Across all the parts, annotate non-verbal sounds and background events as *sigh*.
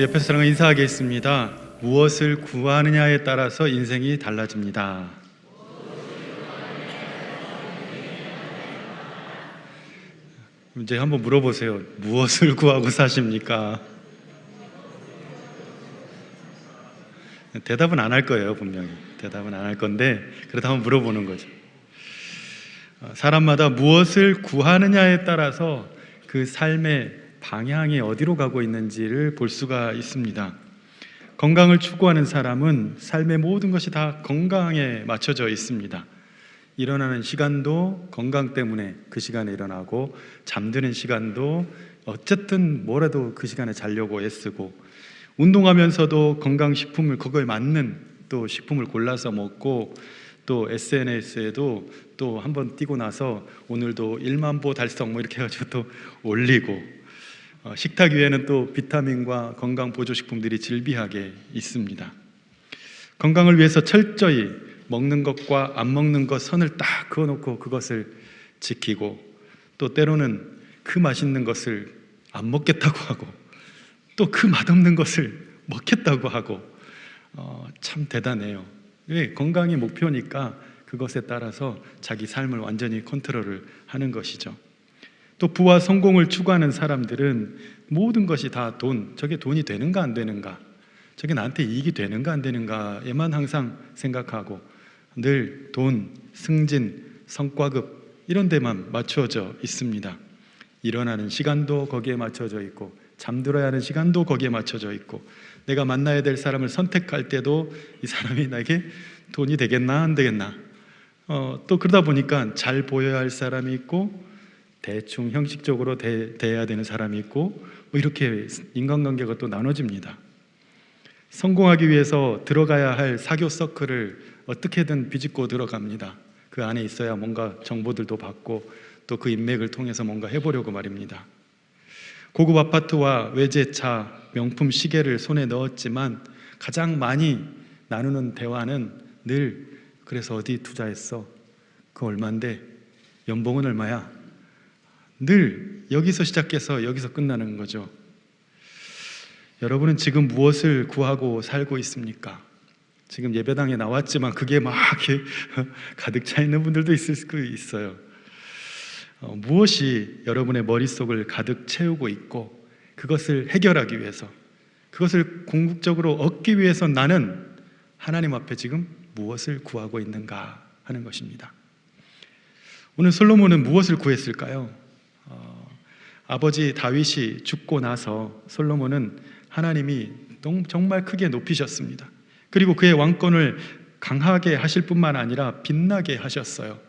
우리 옆에서 사랑을 인사하겠습니다. 무엇을 구하느냐에 따라서 인생이 달라집니다. 이제 한번 물어보세요. 무엇을 구하고 사십니까? 대답은 안 할 거예요, 분명히. 대답은 안 할 건데, 그래도 한번 물어보는 거죠. 어, 사람마다 무엇을 구하느냐에 따라서 그 삶의 방향이 어디로 가고 있는지를 볼 수가 있습니다. 건강을 추구하는 사람은 삶의 모든 것이 다 건강에 맞춰져 있습니다. 일어나는 시간도 건강 때문에 그 시간에 일어나고 잠드는 시간도 어쨌든 뭐라도 그 시간에 자려고 애쓰고 운동하면서도 건강식품을 그거에 맞는 또 식품을 골라서 먹고 또 SNS에도 또 한번 뛰고 나서 오늘도 1만 보 달성 뭐 이렇게 해가지고 또 올리고 어, 식탁 위에는 또 비타민과 건강 보조식품들이 질비하게 있습니다. 건강을 위해서 철저히 먹는 것과 안 먹는 것 선을 딱 그어놓고 그것을 지키고 또 때로는 그 맛있는 것을 안 먹겠다고 하고 또 그 맛없는 것을 먹겠다고 하고 어, 참 대단해요. 왜 건강이 목표니까 그것에 따라서 자기 삶을 완전히 컨트롤을 하는 것이죠. 또 부와 성공을 추구하는 사람들은 모든 것이 다 돈, 저게 돈이 되는가 안 되는가, 저게 나한테 이익이 되는가 안 되는가에만 항상 생각하고 늘 돈, 승진, 성과급 이런 데만 맞춰져 있습니다. 일어나는 시간도 거기에 맞춰져 있고 잠들어야 하는 시간도 거기에 맞춰져 있고 내가 만나야 될 사람을 선택할 때도 이 사람이 나에게 돈이 되겠나 안 되겠나 어, 또 그러다 보니까 잘 보여야 할 사람이 있고 대충 형식적으로 대, 대해야 되는 사람이 있고 뭐 이렇게 인간관계가 또 나눠집니다. 성공하기 위해서 들어가야 할 사교 서클을 어떻게든 비집고 들어갑니다. 그 안에 있어야 뭔가 정보들도 받고 또 그 인맥을 통해서 뭔가 해보려고 말입니다. 고급 아파트와 외제차, 명품 시계를 손에 넣었지만 가장 많이 나누는 대화는 늘 그래서 어디 투자했어? 그 얼마인데? 연봉은 얼마야? 늘 여기서 시작해서 여기서 끝나는 거죠. 여러분은 지금 무엇을 구하고 살고 있습니까? 지금 예배당에 나왔지만 그게 막 *laughs* 가득 차 있는 분들도 있을 수 있어요. 어, 무엇이 여러분의 머릿속을 가득 채우고 있고 그것을 해결하기 위해서 그것을 궁극적으로 얻기 위해서 나는 하나님 앞에 지금 무엇을 구하고 있는가 하는 것입니다. 오늘 솔로몬은 무엇을 구했을까요? 어, 아버지 다윗이 죽고 나서 솔로몬은 하나님이 정말 크게 높이셨습니다. 그리고 그의 왕권을 강하게 하실 뿐만 아니라 빛나게 하셨어요.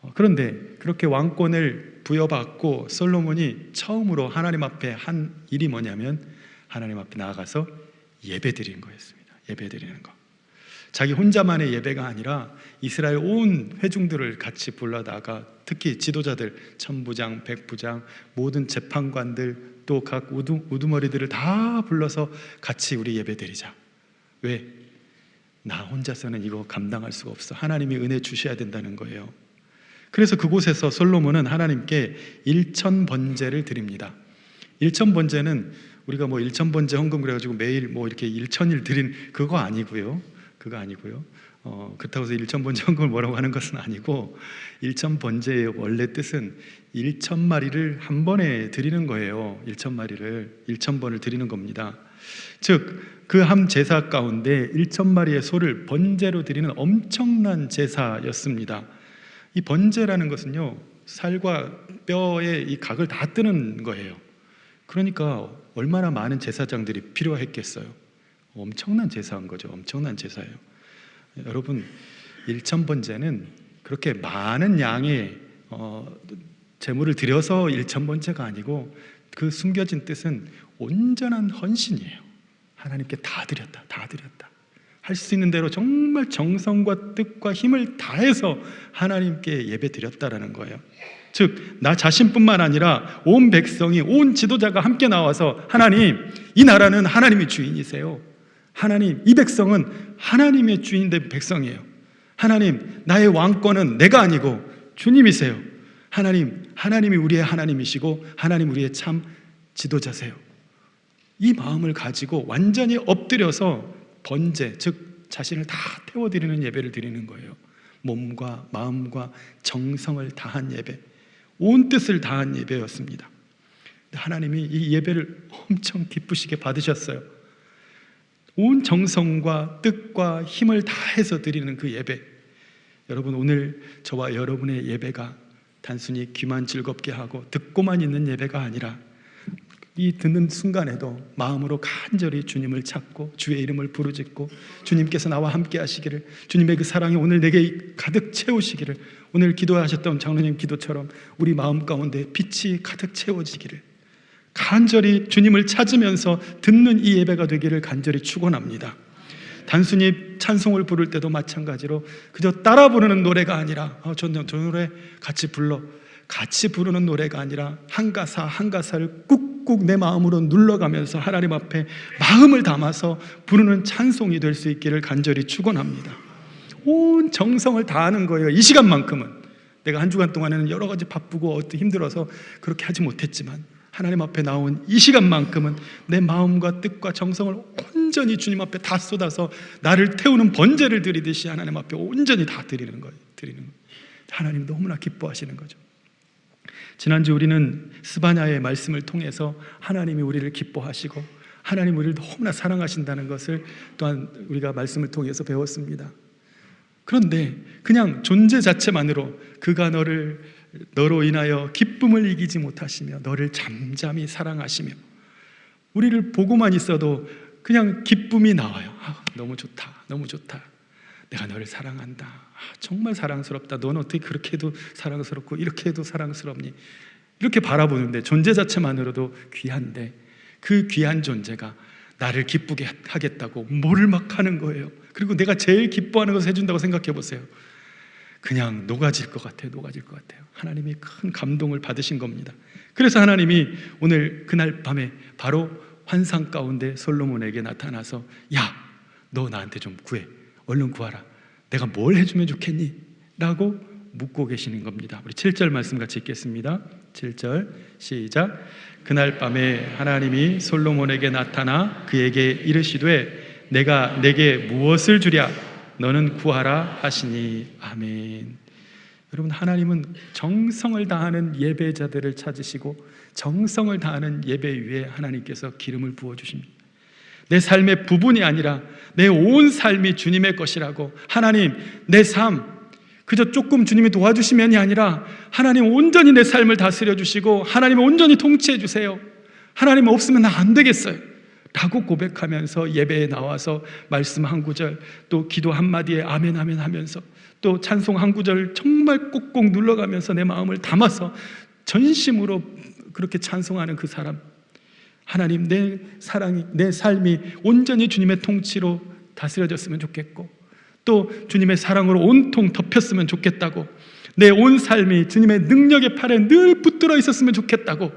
어, 그런데 그렇게 왕권을 부여받고 솔로몬이 처음으로 하나님 앞에 한 일이 뭐냐면 하나님 앞에 나아가서 예배 드리는 거였습니다. 예배 드리는 거. 자기 혼자만의 예배가 아니라 이스라엘 온 회중들을 같이 불러다가 특히 지도자들 천부장, 백부장, 모든 재판관들 또 각 우두, 우두머리들을 다 불러서 같이 우리 예배드리자. 왜? 나 혼자서는 이거 감당할 수가 없어. 하나님이 은혜 주셔야 된다는 거예요. 그래서 그곳에서 솔로몬은 하나님께 일천 번제를 드립니다. 일천 번제는 우리가 뭐 일천 번제 헌금 그래가지고 매일 뭐 이렇게 일천일 드린 그거 아니고요. 그거 아니고요. 어, 그렇다고 해서 일천 번제 헌금을 뭐라고 하는 것은 아니고 일천 번제의 원래 뜻은 일천 마리를 한 번에 드리는 거예요. 일천 마리를 일천 번을 드리는 겁니다. 즉그한 제사 가운데 일천 마리의 소를 번제로 드리는 엄청난 제사였습니다. 이 번제라는 것은요 살과 뼈의 이 각을 다 뜨는 거예요. 그러니까 얼마나 많은 제사장들이 필요했겠어요. 엄청난 제사인 거죠. 엄청난 제사예요. 여러분 일천 번제는 그렇게 많은 양의 어, 제물을 드려서 일천 번제가 아니고 그 숨겨진 뜻은 온전한 헌신이에요. 하나님께 다 드렸다, 다 드렸다. 할 수 있는 대로 정말 정성과 뜻과 힘을 다해서 하나님께 예배 드렸다라는 거예요. 즉, 나 자신뿐만 아니라 온 백성이, 온 지도자가 함께 나와서 하나님, 이 나라는 하나님의 주인이세요. 하나님, 이 백성은 하나님의 주인된 백성이에요. 하나님, 나의 왕권은 내가 아니고 주님이세요. 하나님, 하나님이 우리의 하나님이시고 하나님 우리의 참 지도자세요. 이 마음을 가지고 완전히 엎드려서 번제 즉 자신을 다 태워 드리는 예배를 드리는 거예요. 몸과 마음과 정성을 다한 예배, 온 뜻을 다한 예배였습니다. 하나님이 이 예배를 엄청 기쁘시게 받으셨어요. 온 정성과 뜻과 힘을 다해서 드리는 그 예배. 여러분 오늘 저와 여러분의 예배가 단순히 귀만 즐겁게 하고 듣고만 있는 예배가 아니라 이 듣는 순간에도 마음으로 간절히 주님을 찾고 주의 이름을 부르짖고 주님께서 나와 함께 하시기를 주님의 그 사랑이 오늘 내게 가득 채우시기를 오늘 기도하셨던 장로님 기도처럼 우리 마음 가운데 빛이 가득 채워지기를 간절히 주님을 찾으면서 듣는 이 예배가 되기를 간절히 축원합니다. 단순히 찬송을 부를 때도 마찬가지로 그저 따라 부르는 노래가 아니라 어, 저, 저 노래 같이 불러 같이 부르는 노래가 아니라 한 가사 한 가사를 꾹꾹 내 마음으로 눌러가면서 하나님 앞에 마음을 담아서 부르는 찬송이 될 수 있기를 간절히 축원합니다. 온 정성을 다하는 거예요. 이 시간만큼은 내가 한 주간 동안에는 여러 가지 바쁘고 힘들어서 그렇게 하지 못했지만 하나님 앞에 나온 이 시간만큼은 내 마음과 뜻과 정성을 온전히 주님 앞에 다 쏟아서 나를 태우는 번제를 드리듯이 하나님 앞에 온전히 다 드리는 거예요. 드리는 거예요. 하나님 너무나 기뻐하시는 거죠. 지난주 우리는 스바냐의 말씀을 통해서 하나님이 우리를 기뻐하시고 하나님 우리를 너무나 사랑하신다는 것을 또한 우리가 말씀을 통해서 배웠습니다. 그런데 그냥 존재 자체만으로 그가 너를 너로 인하여 기쁨을 이기지 못하시며 너를 잠잠히 사랑하시며 우리를 보고만 있어도 그냥 기쁨이 나와요. 아, 너무 좋다. 너무 좋다. 내가 너를 사랑한다. 아, 정말 사랑스럽다. 너는 어떻게 그렇게 해도 사랑스럽고 이렇게 해도 사랑스럽니? 이렇게 바라보는데 존재 자체만으로도 귀한데 그 귀한 존재가 나를 기쁘게 하겠다고 뭐를 막 하는 거예요. 그리고 내가 제일 기뻐하는 것을 해준다고 생각해 보세요. 그냥 녹아질 것 같아요. 녹아질 것 같아요. 하나님이 큰 감동을 받으신 겁니다. 그래서 하나님이 오늘 그날 밤에 바로 환상 가운데 솔로몬에게 나타나서 야, 너 나한테 좀 구해. 얼른 구하라. 내가 뭘 해주면 좋겠니? 라고 묻고 계시는 겁니다. 우리 7절 말씀 같이 읽겠습니다. 7절 시작. 그날 밤에 하나님이 솔로몬에게 나타나 그에게 이르시되 내가 내게 무엇을 주랴 너는 구하라 하시니 아멘. 여러분 하나님은 정성을 다하는 예배자들을 찾으시고 정성을 다하는 예배 위에 하나님께서 기름을 부어 주십니다. 내 삶의 부분이 아니라 내 온 삶이 주님의 것이라고 하나님 내 삶 그저 조금 주님이 도와주시면이 아니라 하나님 온전히 내 삶을 다스려 주시고 하나님 온전히 통치해 주세요. 하나님 없으면 나 안 되겠어요. 라고 고백하면서 예배에 나와서 말씀 한 구절 또 기도 한마디에 아멘 아멘 하면서 또 찬송 한 구절 정말 꼭꼭 눌러가면서 내 마음을 담아서 전심으로 그렇게 찬송하는 그 사람. 하나님 내 사랑이 내 삶이 온전히 주님의 통치로 다스려졌으면 좋겠고 또 주님의 사랑으로 온통 덮였으면 좋겠다고 내 온 삶이 주님의 능력의 팔에 늘 붙들어 있었으면 좋겠다고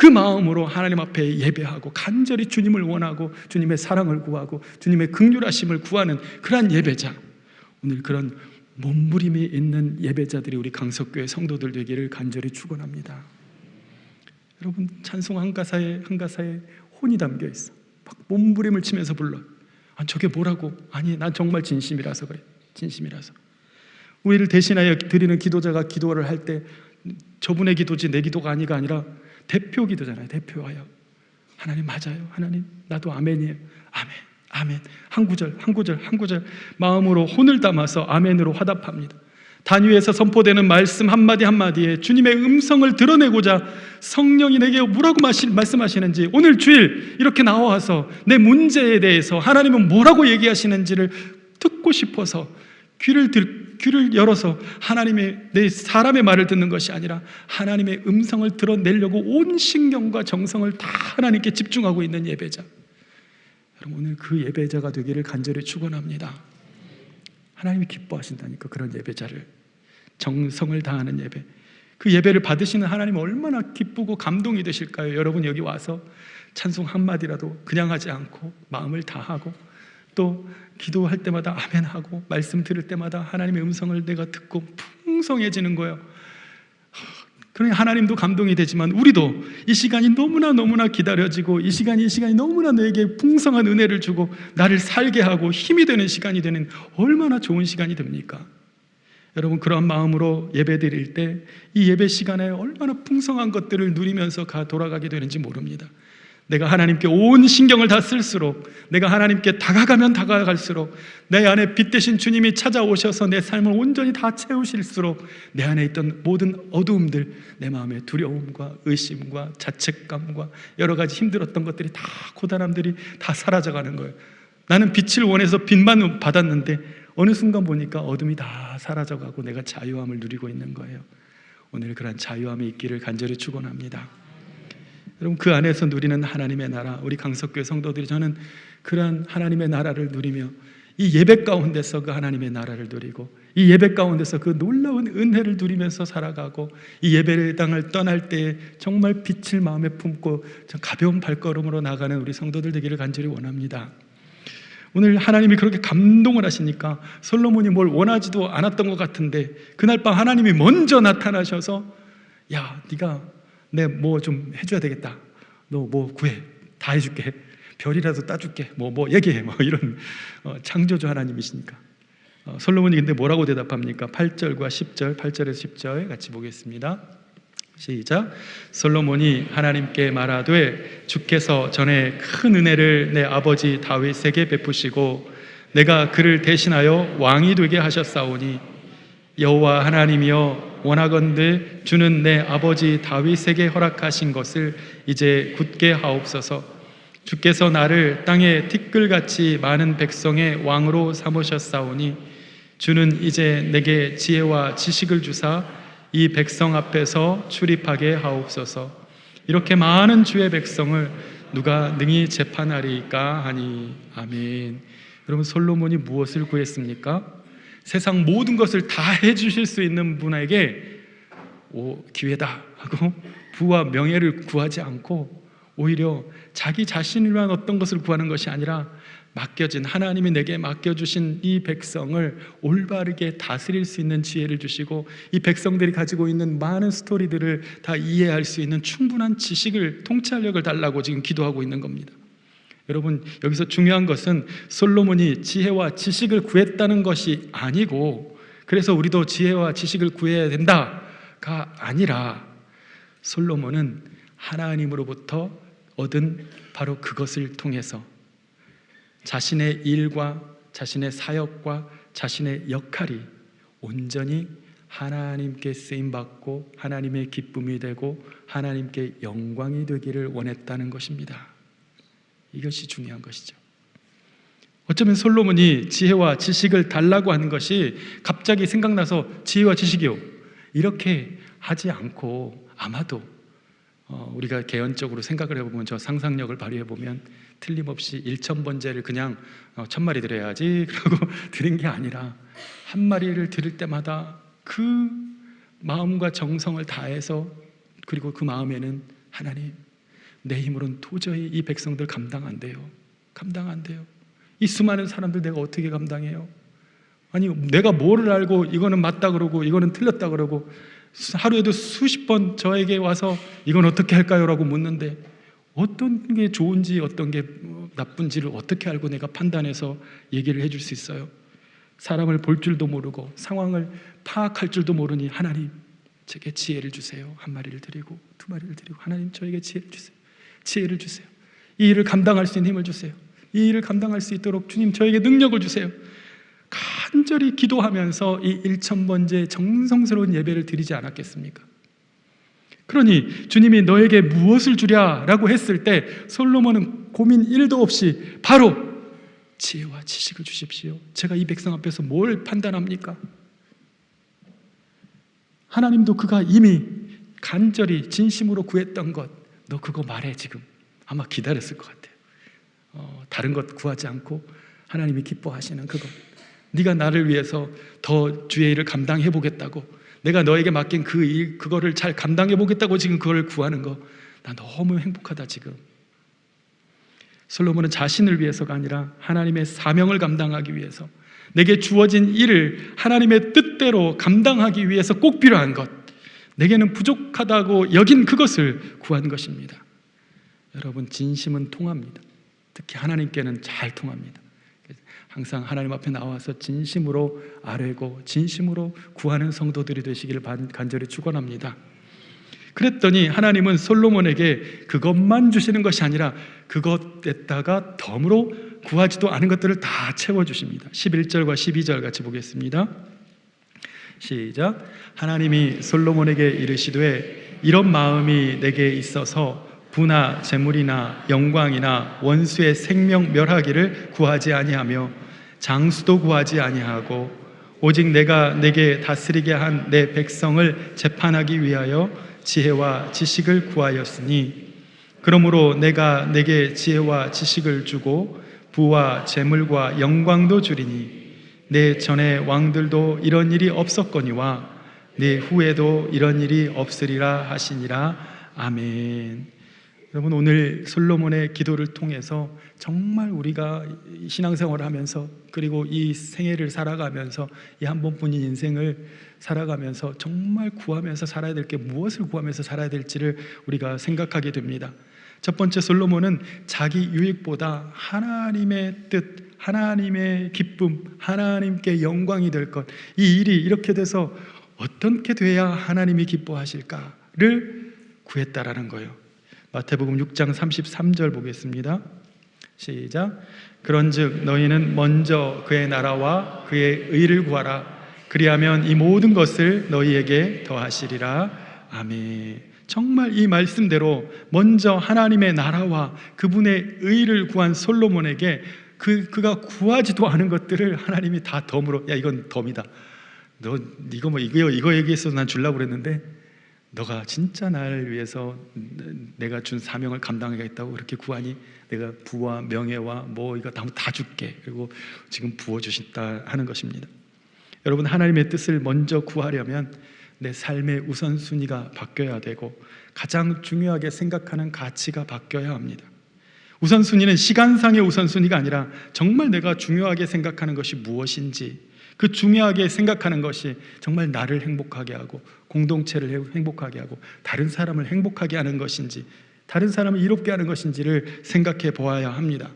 그 마음으로 하나님 앞에 예배하고 간절히 주님을 원하고 주님의 사랑을 구하고 주님의 극률하심을 구하는 그러한 예배자 오늘 그런 몸부림이 있는 예배자들이 우리 강석교회 성도들 되기를 간절히 축원합니다. 여러분 찬송 한 가사에 한 가사에 혼이 담겨 있어. 막 몸부림을 치면서 불러. 아, 저게 뭐라고? 아니, 난 정말 진심이라서 그래. 진심이라서. 우리를 대신하여 드리는 기도자가 기도를 할 때 저분의 기도지 내 기도가 아니가 아니라 대표 기도잖아요. 대표하여. 하나님 맞아요. 하나님 나도 아멘이에요. 아멘. 아멘. 한 구절, 한 구절, 한 구절 마음으로 혼을 담아서 아멘으로 화답합니다. 단위에서 선포되는 말씀 한마디 한마디에 주님의 음성을 드러내고자 성령이 내게 뭐라고 말씀하시는지 오늘 주일 이렇게 나와서 내 문제에 대해서 하나님은 뭐라고 얘기하시는지를 듣고 싶어서 귀를 들, 귀를 열어서 하나님의 내 사람의 말을 듣는 것이 아니라 하나님의 음성을 드러내려고 온 신경과 정성을 다 하나님께 집중하고 있는 예배자. 여러분 오늘 그 예배자가 되기를 간절히 축원합니다. 하나님이 기뻐하신다니까 그런 예배자를 정성을 다하는 예배. 그 예배를 받으시는 하나님 얼마나 기쁘고 감동이 되실까요? 여러분 여기 와서 찬송 한 마디라도 그냥 하지 않고 마음을 다하고 또 기도할 때마다 아멘 하고 말씀 들을 때마다 하나님의 음성을 내가 듣고 풍성해지는 거예요. 그러니 하나님도 감동이 되지만 우리도 이 시간이 너무나 너무나 기다려지고 이 시간이 이 시간이 너무나 너에게 풍성한 은혜를 주고 나를 살게 하고 힘이 되는 시간이 되는 얼마나 좋은 시간이 됩니까? 여러분 그런 마음으로 예배 드릴 때 이 예배 시간에 얼마나 풍성한 것들을 누리면서 가 돌아가게 되는지 모릅니다. 내가 하나님께 온 신경을 다 쓸수록 내가 하나님께 다가가면 다가갈수록 내 안에 빛 대신 주님이 찾아오셔서 내 삶을 온전히 다 채우실수록 내 안에 있던 모든 어두움들 내 마음의 두려움과 의심과 자책감과 여러 가지 힘들었던 것들이 다 고단함들이 다 사라져가는 거예요. 나는 빛을 원해서 빛만 받았는데 어느 순간 보니까 어둠이 다 사라져가고 내가 자유함을 누리고 있는 거예요. 오늘 그런 자유함이 있기를 간절히 축원합니다. 여러분 그 안에서 누리는 하나님의 나라 우리 강석교회 성도들이 저는 그러한 하나님의 나라를 누리며 이 예배 가운데서 그 하나님의 나라를 누리고 이 예배 가운데서 그 놀라운 은혜를 누리면서 살아가고 이 예배의 땅을 떠날 때 정말 빛을 마음에 품고 저 가벼운 발걸음으로 나가는 우리 성도들 되기를 간절히 원합니다. 오늘 하나님이 그렇게 감동을 하시니까 솔로몬이 뭘 원하지도 않았던 것 같은데 그날 밤 하나님이 먼저 나타나셔서 야 네가 내 뭐 좀 해줘야 되겠다. 너 뭐 구해. 다 해줄게. 별이라도 따줄게. 뭐 뭐 얘기해. 뭐 이런 어, 창조주 하나님이시니까. 어, 솔로몬이 근데 뭐라고 대답합니까? 8절과 10절 8절에서 10절 같이 보겠습니다. 시작. 솔로몬이 하나님께 말하되 주께서 전에 큰 은혜를 내 아버지 다윗에게 베푸시고 내가 그를 대신하여 왕이 되게 하셨사오니 여호와 하나님이여 원하건대 주는 내 아버지 다윗에게 허락하신 것을 이제 굳게 하옵소서. 주께서 나를 땅에 티끌같이 많은 백성의 왕으로 삼으셨사오니 주는 이제 내게 지혜와 지식을 주사 이 백성 앞에서 출입하게 하옵소서. 이렇게 많은 주의 백성을 누가 능히 재판하리까 하니 아멘. 여러분 솔로몬이 무엇을 구했습니까? 세상 모든 것을 다 해주실 수 있는 분에게 오 기회다 하고 부와 명예를 구하지 않고 오히려 자기 위한 어떤 것을 구하는 것이 아니라 맡겨진 하나님이 내게 맡겨주신 이 백성을 올바르게 다스릴 수 있는 지혜를 주시고 이 백성들이 가지고 있는 많은 스토리들을 다 이해할 수 있는 충분한 지식을 통찰력을 달라고 지금 기도하고 있는 겁니다. 여러분 여기서 중요한 것은 솔로몬이 지혜와 지식을 구했다는 것이 아니고 그래서 우리도 지혜와 지식을 구해야 된다가 아니라 솔로몬은 하나님으로부터 얻은 바로 그것을 통해서 자신의 일과 자신의 사역과 자신의 역할이 온전히 하나님께 쓰임 받고 하나님의 기쁨이 되고 하나님께 영광이 되기를 원했다는 것입니다. 이것이 중요한 것이죠. 어쩌면 솔로몬이 지혜와 지식을 달라고 하는 것이 갑자기 생각나서 지혜와 지식이요 이렇게 하지 않고 아마도 어, 우리가 개연적으로 생각을 해보면 저 상상력을 발휘해 보면 틀림없이 일천번제를 그냥 어, 천 마리 드려야지 *laughs* 그러고 드린 게 아니라 한 마리를 드릴 때마다 그 마음과 정성을 다해서 그리고 그 마음에는 하나님 내 힘으로는 도저히 이 백성들 감당 안 돼요. 감당 안 돼요. 이 수많은 사람들 내가 어떻게 감당해요? 아니 내가 뭐를 알고 이거는 맞다 그러고 이거는 틀렸다 그러고 하루에도 수십 번 저에게 와서 이건 어떻게 할까요 라고 묻는데 어떤 게 좋은지 어떤 게 나쁜지를 어떻게 알고 내가 판단해서 얘기를 해줄 수 있어요? 사람을 볼 줄도 모르고 상황을 파악할 줄도 모르니 하나님 제게 지혜를 주세요. 한 마리를 드리고 두 마리를 드리고 하나님 저에게 지혜를 주세요. 지혜를 주세요. 이 일을 감당할 수 있는 힘을 주세요. 이 일을 감당할 수 있도록 주님 저에게 능력을 주세요. 간절히 기도하면서 이 일천번째 정성스러운 예배를 드리지 않았겠습니까? 그러니 주님이 너에게 무엇을 주랴 라고 했을 때 솔로몬은 고민 1도 없이 바로 지혜와 지식을 주십시오. 제가 이 백성 앞에서 뭘 판단합니까? 하나님도 그가 이미 간절히 진심으로 구했던 것, 너 그거 말해 지금. 아마 기다렸을 것 같아요. 어, 다른 것 구하지 않고 하나님이 기뻐하시는 그것. 네가 나를 위해서 더 주의 일을 감당해 보겠다고 내가 너에게 맡긴 그 일, 그거를 잘 감당해 보겠다고 지금 그걸 구하는 거. 나 너무 행복하다 지금. 솔로몬은 자신을 위해서가 아니라 하나님의 사명을 감당하기 위해서 내게 주어진 일을 하나님의 뜻대로 감당하기 위해서 꼭 필요한 것. 내게는 부족하다고 여긴 그것을 구한 것입니다. 여러분 진심은 통합니다. 특히 하나님께는 잘 통합니다. 항상 하나님 앞에 나와서 진심으로 아뢰고 진심으로 구하는 성도들이 되시기를 반- 간절히 축원합니다. 그랬더니 하나님은 솔로몬에게 그것만 주시는 것이 아니라 그것에다가 덤으로 구하지도 않은 것들을 다 채워 주십니다. 11절과 12절 같이 보겠습니다. 시작. 하나님이 솔로몬에게 이르시되 이런 마음이 내게 있어서 부나 재물이나 영광이나 원수의 생명 멸하기를 구하지 아니하며 장수도 구하지 아니하고 오직 내가 내게 다스리게 한 내 백성을 재판하기 위하여 지혜와 지식을 구하였으니 그러므로 내가 내게 지혜와 지식을 주고 부와 재물과 영광도 주리니 내 전에 왕들도 이런 일이 없었거니와 내 후에도 이런 일이 없으리라 하시니라 아멘. 여러분 오늘 솔로몬의 기도를 통해서 정말 우리가 신앙생활을 하면서 그리고 이 생애를 살아가면서 이 한 번뿐인 인생을 살아가면서 정말 구하면서 살아야 될 게 무엇을 구하면서 살아야 될지를 우리가 생각하게 됩니다. 첫 번째 솔로몬은 자기 유익보다 하나님의 뜻, 하나님의 기쁨, 하나님께 영광이 될 것, 이 일이 이렇게 돼서 어떻게 돼야 하나님이 기뻐하실까를 구했다라는 거예요. 마태복음 6장 33절 보겠습니다. 시작. 그런즉 너희는 먼저 그의 나라와 그의 의를 구하라. 그리하면 이 모든 것을 너희에게 더하시리라. 아멘. 정말 이 말씀대로 먼저 하나님의 나라와 그분의 의를 구한 솔로몬에게 그 그가 구하지도 않은 것들을 하나님이 다 덤으로 야 이건 덤이다. 너 이거 뭐 이거 이거 얘기해서 난 줄라고 그랬는데 너가 진짜 나를 위해서 내가 준 사명을 감당하겠다고 그렇게 구하니 내가 부와 명예와 뭐 이거 다, 다 줄게 그리고 지금 부어 주신다 하는 것입니다. 여러분 하나님의 뜻을 먼저 구하려면 내 삶의 우선순위가 바뀌어야 되고 가장 중요하게 생각하는 가치가 바뀌어야 합니다. 우선순위는 시간상의 우선순위가 아니라 정말 내가 중요하게 생각하는 것이 무엇인지 그 중요하게 생각하는 것이 정말 나를 행복하게 하고 공동체를 행복하게 하고 다른 사람을 행복하게 하는 것인지 다른 사람을 이롭게 하는 것인지를 생각해 보아야 합니다.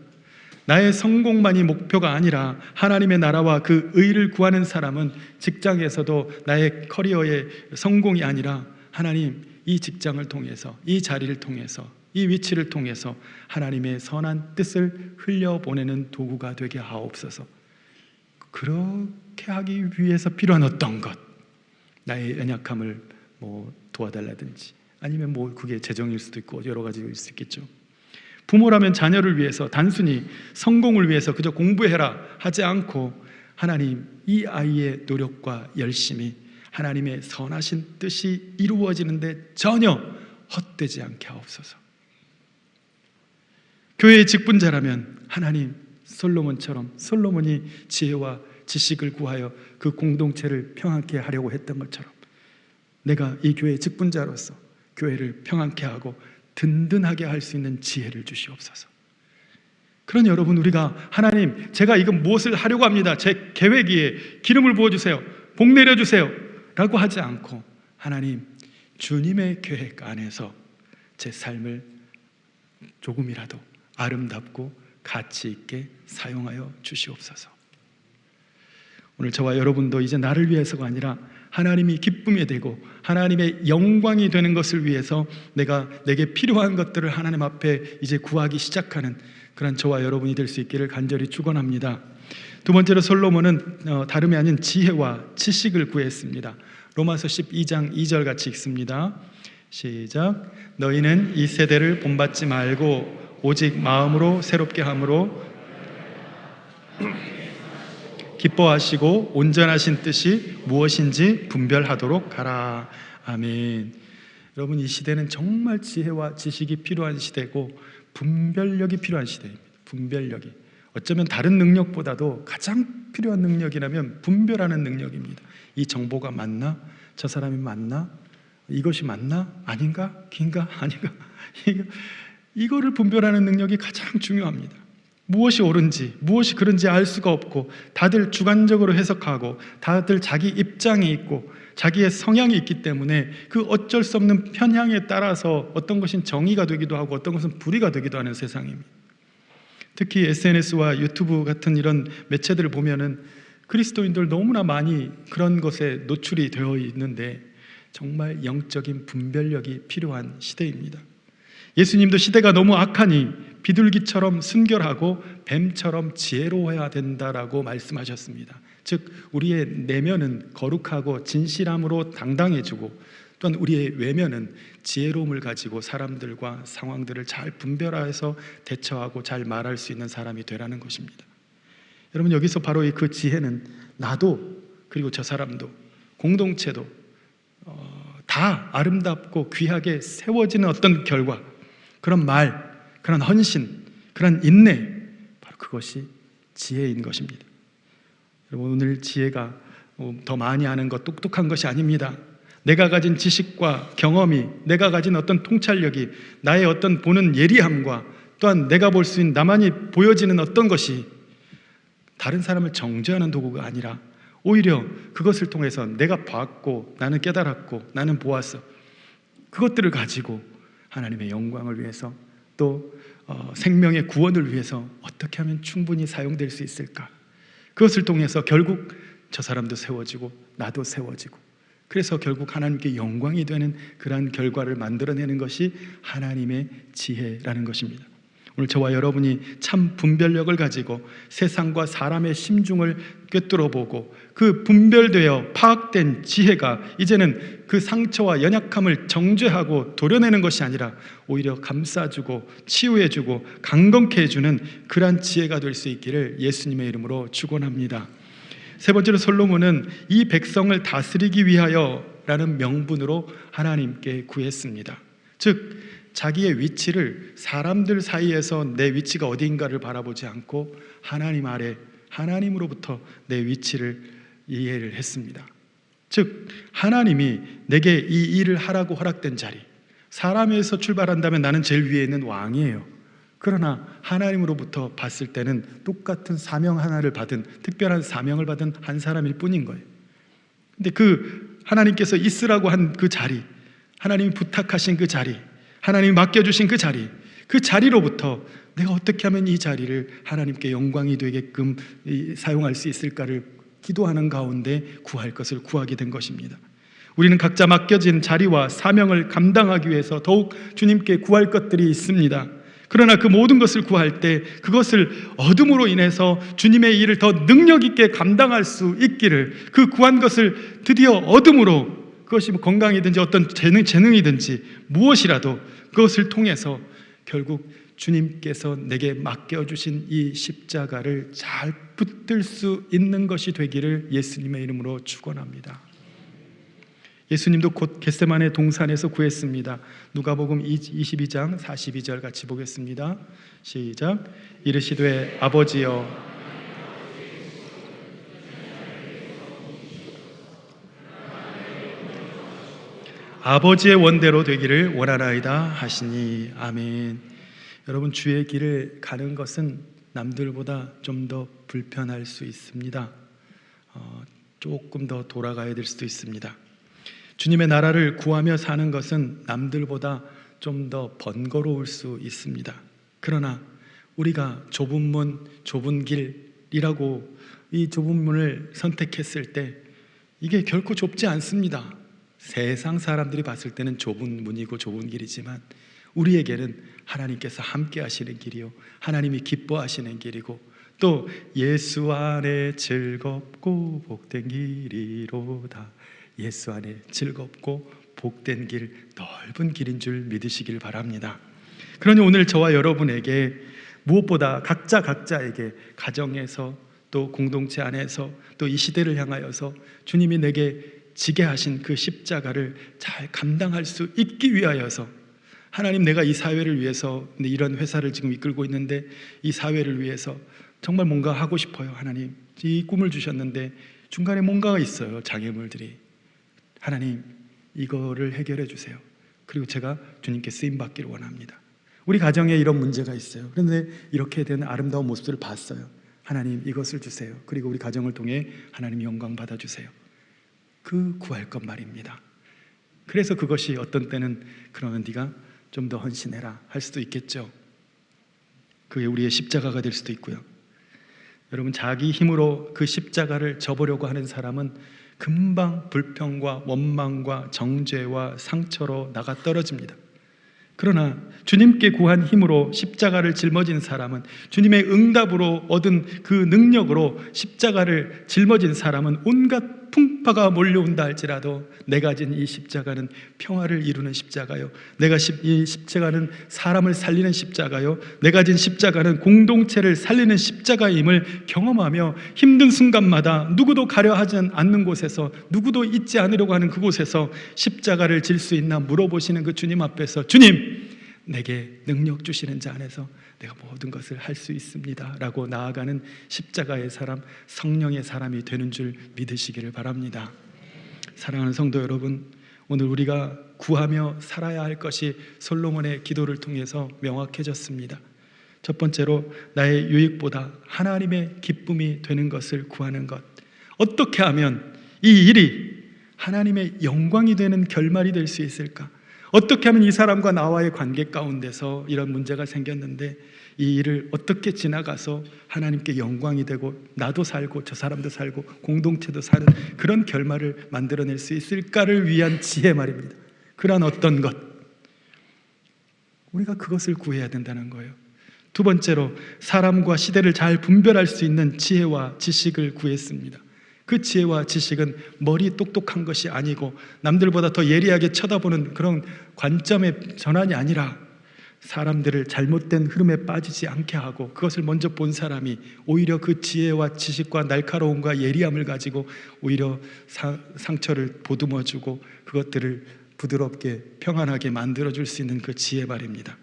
나의 성공만이 목표가 아니라 하나님의 나라와 그 의를 구하는 사람은 직장에서도 나의 커리어의 성공이 아니라 하나님 이 직장을 통해서 이 자리를 통해서 이 위치를 통해서 하나님의 선한 뜻을 흘려보내는 도구가 되게 하옵소서. 그렇게 하기 위해서 필요한 어떤 것, 나의 연약함을 뭐 도와달라든지 아니면 뭐 그게 재정일 수도 있고 여러 가지일 수 있겠죠. 부모라면 자녀를 위해서 단순히 성공을 위해서 그저 공부해라 하지 않고 하나님 이 아이의 노력과 열심이 하나님의 선하신 뜻이 이루어지는데 전혀 헛되지 않게 하옵소서. 교회의 직분자라면 하나님 솔로몬처럼 솔로몬이 지혜와 지식을 구하여 그 공동체를 평안케 하려고 했던 것처럼 내가 이 교회의 직분자로서 교회를 평안케 하고 든든하게 할 수 있는 지혜를 주시옵소서. 그런 여러분 우리가 하나님 제가 이거 무엇을 하려고 합니다. 제 계획이에 기름을 부어 주세요. 복 내려 주세요. 라고 하지 않고 하나님 주님의 계획 안에서 제 삶을 조금이라도 아름답고 가치 있게 사용하여 주시옵소서. 오늘 저와 여러분도 이제 나를 위해서가 아니라 하나님이 기쁨이 되고 하나님의 영광이 되는 것을 위해서 내가 내게 필요한 것들을 하나님 앞에 이제 구하기 시작하는 그런 저와 여러분이 될 수 있기를 간절히 축원합니다. 두 번째로 솔로몬은 어, 다름이 아닌 지혜와 지식을 구했습니다. 로마서 12장 2절 같이 읽습니다. 시작. 너희는 이 세대를 본받지 말고 오직 마음으로 새롭게 함으로 기뻐하시고 온전하신 뜻이 무엇인지 분별하도록 하라. 아멘. 여러분 이 시대는 정말 지혜와 지식이 필요한 시대고 분별력이 필요한 시대입니다. 분별력이 어쩌면 다른 능력보다도 가장 필요한 능력이라면 분별하는 능력입니다. 이 정보가 맞나? 저 사람이 맞나? 이것이 맞나? 아닌가? 긴가? *laughs* 아닌가? 이거, 이거를 분별하는 능력이 가장 중요합니다. 무엇이 옳은지, 무엇이 그런지 알 수가 없고 다들 주관적으로 해석하고 다들 자기 입장이 있고 자기의 성향이 있기 때문에 그 어쩔 수 없는 편향에 따라서 어떤 것은 정의가 되기도 하고 어떤 것은 불의가 되기도 하는 세상입니다. 특히 SNS와 유튜브 같은 이런 매체들을 보면은 그리스도인들 너무나 많이 그런 것에 노출이 되어 있는데 정말 영적인 분별력이 필요한 시대입니다. 예수님도 시대가 너무 악하니 비둘기처럼 순결하고 뱀처럼 지혜로워야 된다라고 말씀하셨습니다. 즉 우리의 내면은 거룩하고 진실함으로 당당해지고 또한 우리의 외면은 지혜로움을 가지고 사람들과 상황들을 잘 분별해서 대처하고 잘 말할 수 있는 사람이 되라는 것입니다. 여러분 여기서 바로 이그 지혜는 나도 그리고 저 사람도 공동체도 어, 다 아름답고 귀하게 세워지는 어떤 결과 그런 말 그런 헌신 그런 인내 바로 그것이 지혜인 것입니다. 여러분 오늘 지혜가 뭐더 많이 아는 것 똑똑한 것이 아닙니다. 내가 가진 지식과 경험이 내가 가진 어떤 통찰력이 나의 어떤 보는 예리함과 또한 내가 볼 수 있는 나만이 보여지는 어떤 것이 다른 사람을 정죄하는 도구가 아니라 오히려 그것을 통해서 내가 봤고 나는 깨달았고 나는 보았어 그것들을 가지고 하나님의 영광을 위해서 또 어, 생명의 구원을 위해서 어떻게 하면 충분히 사용될 수 있을까 그것을 통해서 결국 저 사람도 세워지고 나도 세워지고 그래서 결국 하나님께 영광이 되는 그러한 결과를 만들어내는 것이 하나님의 지혜라는 것입니다. 오늘 저와 여러분이 참 분별력을 가지고 세상과 사람의 심중을 꿰뚫어 보고 그 분별되어 파악된 지혜가 이제는 그 상처와 연약함을 정죄하고 도려내는 것이 아니라 오히려 감싸주고 치유해주고 강건케 해주는 그러한 지혜가 될 수 있기를 예수님의 이름으로 축원합니다. 세 번째로 솔로몬은 이 백성을 다스리기 위하여 라는 명분으로 하나님께 구했습니다. 즉 자기의 위치를 사람들 사이에서 내 위치가 어디인가를 바라보지 않고 하나님 아래 하나님으로부터 내 위치를 이해를 했습니다. 즉 하나님이 내게 이 일을 하라고 허락된 자리 사람에서 출발한다면 나는 제일 위에 있는 왕이에요. 그러나 하나님으로부터 봤을 때는 똑같은 사명 하나를 받은 특별한 사명을 받은 한 사람일 뿐인 거예요. 근데 그 하나님께서 있으라고 한 그 자리, 하나님이 부탁하신 그 자리, 하나님이 맡겨주신 그 자리, 그 자리로부터 내가 어떻게 하면 이 자리를 하나님께 영광이 되게끔 이- 사용할 수 있을까를 기도하는 가운데 구할 것을 구하게 된 것입니다. 우리는 각자 맡겨진 자리와 사명을 감당하기 위해서 더욱 주님께 구할 것들이 있습니다. 그러나 그 모든 것을 구할 때 그것을 어둠으로 인해서 주님의 일을 더 능력 있게 감당할 수 있기를 그 구한 것을 드디어 어둠으로 그것이 뭐 건강이든지 어떤 재능, 재능이든지 무엇이라도 그것을 통해서 결국 주님께서 내게 맡겨주신 이 십자가를 잘 붙들 수 있는 것이 되기를 예수님의 이름으로 축원합니다. 예수님도 곧 겟세만의 동산에서 구했습니다. 누가복음 22장 42절 같이 보겠습니다. 시작. 이르시되 아버지여 아버지의 원대로 되기를 원하나이다 하시니 아멘. 여러분 주의 길을 가는 것은 남들보다 좀 더 불편할 수 있습니다. 어, 조금 더 돌아가야 될 수도 있습니다. 주님의 나라를 구하며 사는 것은 남들보다 좀 더 번거로울 수 있습니다. 그러나 우리가 좁은 문, 좁은 길이라고 이 좁은 문을 선택했을 때 이게 결코 좁지 않습니다. 세상 사람들이 봤을 때는 좁은 문이고 좁은 길이지만 우리에게는 하나님께서 함께 하시는 길이요. 하나님이 기뻐하시는 길이고 또 예수 안에 즐겁고 복된 길이로다. 예수 안에 즐겁고 복된 길, 넓은 길인 줄 믿으시길 바랍니다. 그러니 오늘 저와 여러분에게 무엇보다 각자 각자에게 가정에서 또 공동체 안에서 또 이 시대를 향하여서 주님이 내게 지게 하신 그 십자가를 잘 감당할 수 있기 위하여서 하나님 내가 이 사회를 위해서 이런 회사를 지금 이끌고 있는데 이 사회를 위해서 정말 뭔가 하고 싶어요 하나님 이 꿈을 주셨는데 중간에 뭔가가 있어요 장애물들이 하나님 이거를 해결해 주세요 그리고 제가 주님께 쓰임 받기를 원합니다 우리 가정에 이런 문제가 있어요. 그런데 이렇게 된 아름다운 모습을 봤어요. 하나님 이것을 주세요. 그리고 우리 가정을 통해 하나님 영광 받아 주세요. 그 구할 것 말입니다. 그래서 그것이 어떤 때는 그러면 네가 좀 더 헌신해라 할 수도 있겠죠. 그게 우리의 십자가가 될 수도 있고요. 여러분 자기 힘으로 그 십자가를 접으려고 하는 사람은 금방 불평과 원망과 정죄와 상처로 나가 떨어집니다. 그러나 주님께 구한 힘으로 십자가를 짊어진 사람은 주님의 응답으로 얻은 그 능력으로 십자가를 짊어진 사람은 온갖 풍파가 몰려온다 할지라도 내가 진 이 십자가는 평화를 이루는 십자가요. 내가 십- 이 십자가는 사람을 살리는 십자가요. 내가 진 십자가는 공동체를 살리는 십자가임을 경험하며 힘든 순간마다 누구도 가려 하지 않는 곳에서 누구도 잊지 않으려고 하는 그곳에서 십자가를 질 수 있나 물어보시는 그 주님 앞에서 주님 내게 능력 주시는 자 안에서 내가 모든 것을 할 수 있습니다 라고 나아가는 십자가의 사람 성령의 사람이 되는 줄 믿으시기를 바랍니다. 사랑하는 성도 여러분, 오늘 우리가 구하며 살아야 할 것이 솔로몬의 기도를 통해서 명확해졌습니다. 첫 번째로 나의 유익보다 하나님의 기쁨이 되는 것을 구하는 것. 어떻게 하면 이 일이 하나님의 영광이 되는 결말이 될 수 있을까? 어떻게 하면 이 사람과 나와의 관계 가운데서 이런 문제가 생겼는데 이 일을 어떻게 지나가서 하나님께 영광이 되고 나도 살고 저 사람도 살고 공동체도 사는 그런 결말을 만들어낼 수 있을까를 위한 지혜 말입니다. 그러한 어떤 것 우리가 그것을 구해야 된다는 거예요. 두 번째로 사람과 시대를 잘 분별할 수 있는 지혜와 지식을 구했습니다. 그 지혜와 지식은 머리 똑똑한 것이 아니고 남들보다 더 예리하게 쳐다보는 그런 관점의 전환이 아니라 사람들을 잘못된 흐름에 빠지지 않게 하고 그것을 먼저 본 사람이 오히려 그 지혜와 지식과 날카로움과 예리함을 가지고 오히려 사- 상처를 보듬어 주고 그것들을 부드럽게 평안하게 만들어 줄 수 있는 그 지혜 말입니다.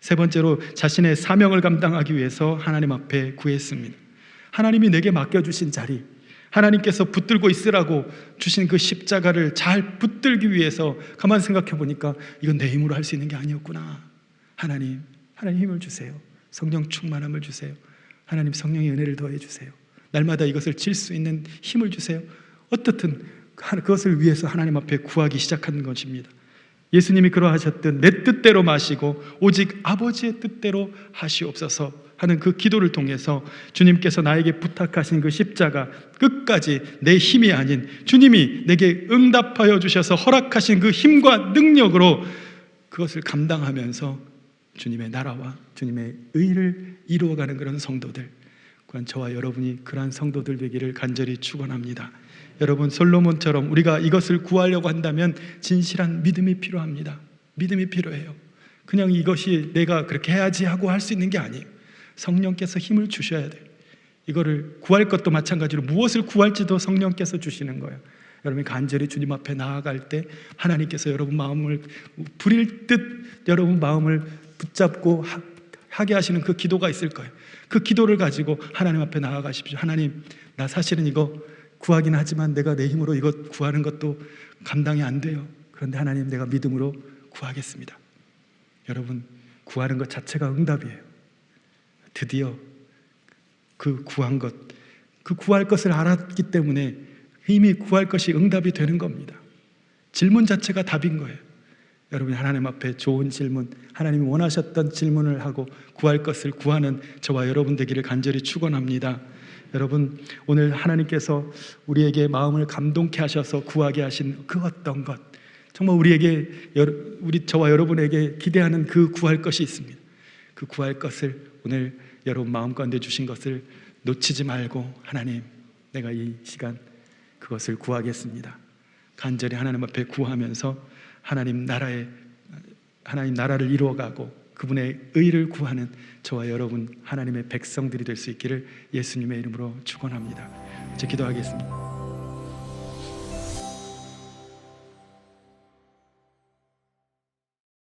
세 번째로 자신의 사명을 감당하기 위해서 하나님 앞에 구했습니다. 하나님이 내게 맡겨 주신 자리, 하나님께서 붙들고 있으라고 주신 그 십자가를 잘 붙들기 위해서 가만 생각해 보니까 이건 내 힘으로 할 수 있는 게 아니었구나. 하나님, 하나님 힘을 주세요. 성령 충만함을 주세요. 하나님 성령의 은혜를 더해 주세요. 날마다 이것을 질 수 있는 힘을 주세요. 어떻든 그것을 위해서 하나님 앞에 구하기 시작하는 것입니다. 예수님이 그러하셨듯 내 뜻대로 마시고 오직 아버지의 뜻대로 하시옵소서 하는 그 기도를 통해서 주님께서 나에게 부탁하신 그 십자가 끝까지 내 힘이 아닌 주님이 내게 응답하여 주셔서 허락하신 그 힘과 능력으로 그것을 감당하면서 주님의 나라와 주님의 의를 이루어가는 그런 성도들 그건 저와 여러분이 그러한 성도들 되기를 간절히 축원합니다. 여러분 솔로몬처럼 우리가 이것을 구하려고 한다면 진실한 믿음이 필요합니다. 믿음이 필요해요. 그냥 이것이 내가 그렇게 해야지 하고 할 수 있는 게 아니에요. 성령께서 힘을 주셔야 돼요. 이거를 구할 것도 마찬가지로 무엇을 구할지도 성령께서 주시는 거예요. 여러분이 간절히 주님 앞에 나아갈 때 하나님께서 여러분 마음을 부릴 듯 여러분 마음을 붙잡고 하, 하게 하시는 그 기도가 있을 거예요. 그 기도를 가지고 하나님 앞에 나아가십시오. 하나님, 나 사실은 이거 구하긴 하지만 내가 내 힘으로 이것 구하는 것도 감당이 안 돼요. 그런데 하나님 내가 믿음으로 구하겠습니다. 여러분, 구하는 것 자체가 응답이에요. 드디어 그 구한 것, 그 구할 것을 알았기 때문에 이미 구할 것이 응답이 되는 겁니다. 질문 자체가 답인 거예요. 여러분이 하나님 앞에 좋은 질문, 하나님이 원하셨던 질문을 하고 구할 것을 구하는 저와 여러분 되기를 간절히 축원합니다. 여러분 오늘 하나님께서 우리에게 마음을 감동케 하셔서 구하게 하신 그 어떤 것, 정말 우리에게 우리 저와 여러분에게 기대하는 그 구할 것이 있습니다. 그 구할 것을 오늘 여러분 마음 가운데 주신 것을 놓치지 말고 하나님, 내가 이 시간 그것을 구하겠습니다. 간절히 하나님 앞에 구하면서 하나님 나라의 하나님 나라를 이루어가고 그분의 의를 구하는 저와 여러분 하나님의 백성들이 될 수 있기를 예수님의 이름으로 축원합니다. 제 기도하겠습니다.